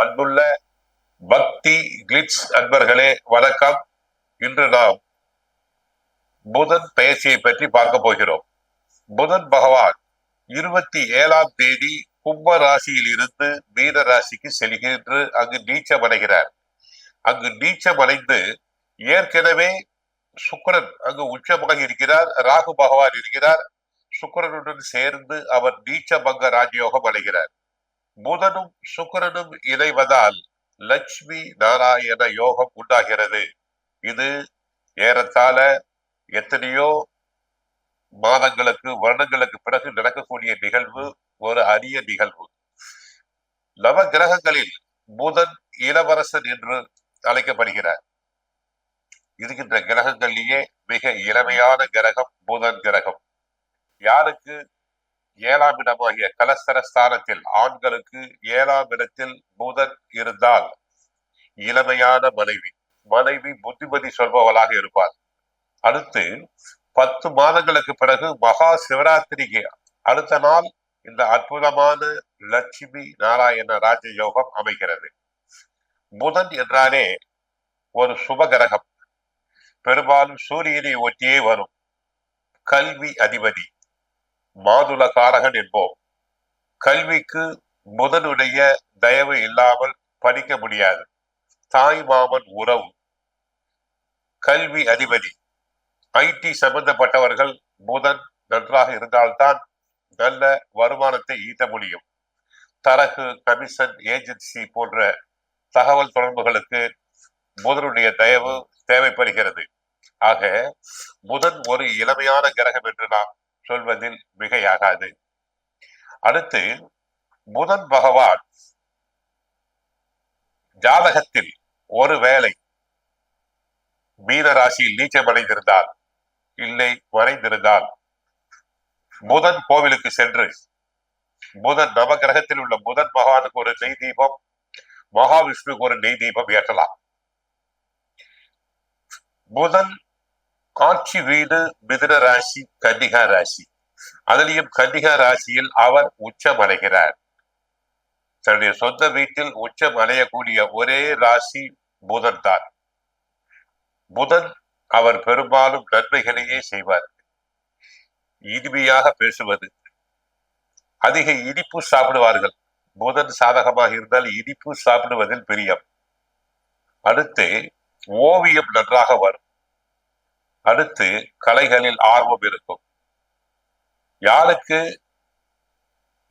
அன்புள்ள பக்தி கிளிட்ஸ் அன்பர்களே வணக்கம். இன்று நாம் புதன் பயிற்சியை பற்றி பார்க்க போகிறோம். புதன் பகவான் இருபத்தி ஏழாம் தேதி கும்ப ராசியில் இருந்து மீன ராசிக்கு செல்கின்ற அங்கு நீச்சம் அடைகிறார். அங்கு நீச்சம் அடைந்து ஏற்கனவே சுக்கரன் அங்கு உச்சமாக இருக்கிறார் ராகு பகவான் இருக்கிறார். சுக்கரனுடன் சேர்ந்து அவர் நீச்சபங்க ராஜயோகம் அடைகிறார். புதனும் சுக்கரனும் இணைவதால் லட்சுமி நாராயண யோகம் உண்டாகிறது. இது ஏறத்தாழ எத்தனையோ மாதங்களுக்கு வருடங்களுக்கு பிறகு நடக்கக்கூடிய நிகழ்வு ஒரு அரிய நிகழ்வு. நவ கிரகங்களில் புதன் இளவரசன் என்று அழைக்கப்படுகிறார். இருக்கின்ற கிரகங்களிலேயே மிக இளமையான கிரகம் புதன் கிரகம். யாருக்கு ஏழாம் இடமாகிய கலஸ்தர ஸ்தானத்தில் ஆண்களுக்கு ஏழாம் இடத்தில் புதன் இருந்தால் இளமையான மனைவி மனைவி புத்திமதி சொல்பவளாக இருப்பார் அடுத்து பத்து மாதங்களுக்கு பிறகு மகா சிவராத்திரிக்கு அடுத்த நாள் இந்த அற்புதமான லட்சுமி நாராயண ராஜ யோகம் அமைகிறது. புதன் என்றாலே ஒரு சுப கிரகம் பெரும்பாலும் சூரியனை ஒட்டியே வரும் கல்வி அதிபதி. மாதுள காரகன் என்போம். கல்விக்கு முதனுடைய தயவு இல்லாமல் படிக்க முடியாது. தாய் மாமன் உறவு. கல்வி அதிபதி. ஐடி சம்பந்தப்பட்டவர்கள் புதன் நன்றாக இருந்தால்தான் நல்ல வருமானத்தை ஈட்ட முடியும். தரகு கமிஷன் ஏஜென்சி போன்ற தகவல் தொடர்புகளுக்கு புதனுடைய தயவு தேவைப்படுகிறது. ஆக புதன் ஒரு இளமையான கிரகம் என்று நாம் சொல்வதில் மிகையாகாது. அடுத்து புதன் பகவான் ஜாதகத்தில் ஒருவேளை மீன ராசியில் இல்லை மறைந்திருந்தால் புதன் கோவிலுக்கு சென்று புதன் நவ கிரகத்தில் உள்ள புதன் பகவானுக்கு ஒரு நெய் தீபம் மகாவிஷ்ணுக்கு ஒரு நெய் தீபம் ஏற்றலாம். புதன் காட்சி வீடு மிதுன ராசி கன்னிகா ராசி. அதிலையும் கன்னிகா ராசியில் அவர் உச்சம் அடைகிறார் தன்னுடைய சொந்த வீட்டில் உச்சம் அடையக்கூடிய ஒரே ராசி புதன் தான். புதன் அவர் பெரும்பாலும் நன்மைகளையே செய்வார். இனிமையாக பேசுவது. அதிக இனிப்பு சாப்பிடுவார்கள். புதன் சாதகமாக இருந்தால் இனிப்பு சாப்பிடுவதில் பிரியம். அடுத்து ஓவியம் நன்றாக வரும். அடுத்து கலைகளில் ஆர்வம் இருக்கும். யாருக்கு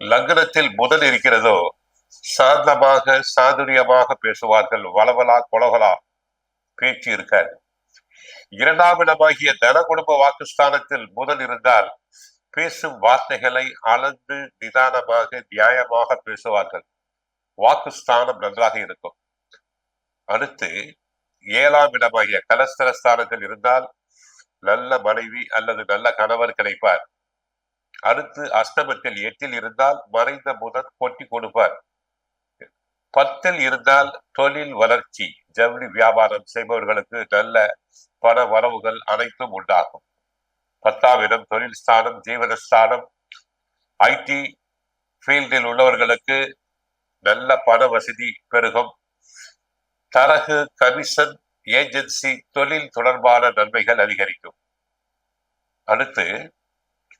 லக்னத்தில் முதல் இருக்கிறதோ சாந்தமாக சாதுரியமாக பேசுவார்கள் வளவலா கொலகலா பேச்சு இருக்காது. இரண்டாம் இடமாகிய தன குடும்ப வாக்குஸ்தானத்தில் முதல் இருந்தால் பேசும் வார்த்தைகளை அளந்து நிதானமாக நியாயமாக பேசுவார்கள். வாக்குஸ்தானம் நன்றாக இருக்கும். அடுத்து ஏழாம் இடமாகிய கலஸ்தரஸ்தானத்தில் இருந்தால் நல்ல மனைவி அல்லது நல்ல கணவர் கிடைப்பார். அடுத்து அஷ்டமத்தில் எட்டில் இருந்தால் மறைந்த முதல் கொட்டி கொடுப்பார். பத்தில் இருந்தால் தொழில் வளர்ச்சி ஜவுளி வியாபாரம் செய்பவர்களுக்கு நல்ல பண வரவுகள் அனைத்தும் உண்டாகும். பத்தாம் இடம் தொழில் ஸ்தானம் ஜீவனஸ்தானம் ஐடி ஃபீல்டில் உள்ளவர்களுக்கு நல்ல பண வசதி பெருகும். தரகு கமிஷன் ஏஜென்சி தொழில் தொடர்பான நன்மைகள் அதிகரிக்கும். அடுத்து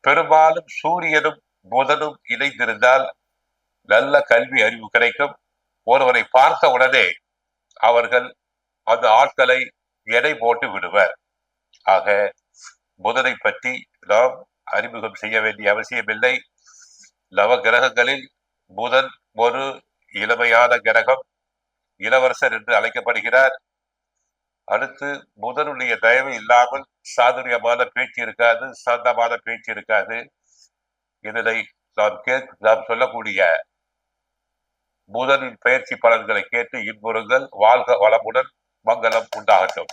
பெரும்பாலும் சூரியனும் புதனும் இணைந்திருந்தால் நல்ல கல்வி அறிவு கிடைக்கும். ஒருவரை பார்த்த உடனே அவர்கள் அந்த ஆட்களை எடை போட்டு விடுவர். ஆக புதனை பற்றி நாம் அறிமுகம் செய்ய வேண்டிய அவசியமில்லை. நவ கிரகங்களில் புதன் ஒரு இளமையான கிரகம் இளவரசர் என்று அழைக்கப்படுகிறார். அடுத்து புதனுடைய தயவு இல்லாமல் சாதுரியமான பேச்சு இருக்காது சாந்தமான பேச்சு இருக்காது. இதனை நாம் கே நாம் சொல்லக்கூடிய புதனின் பயிற்சி பலன்களை கேட்டு இன்புறுங்கள். வாழ்க வளமுடன் மங்களம் உண்டாகட்டும்.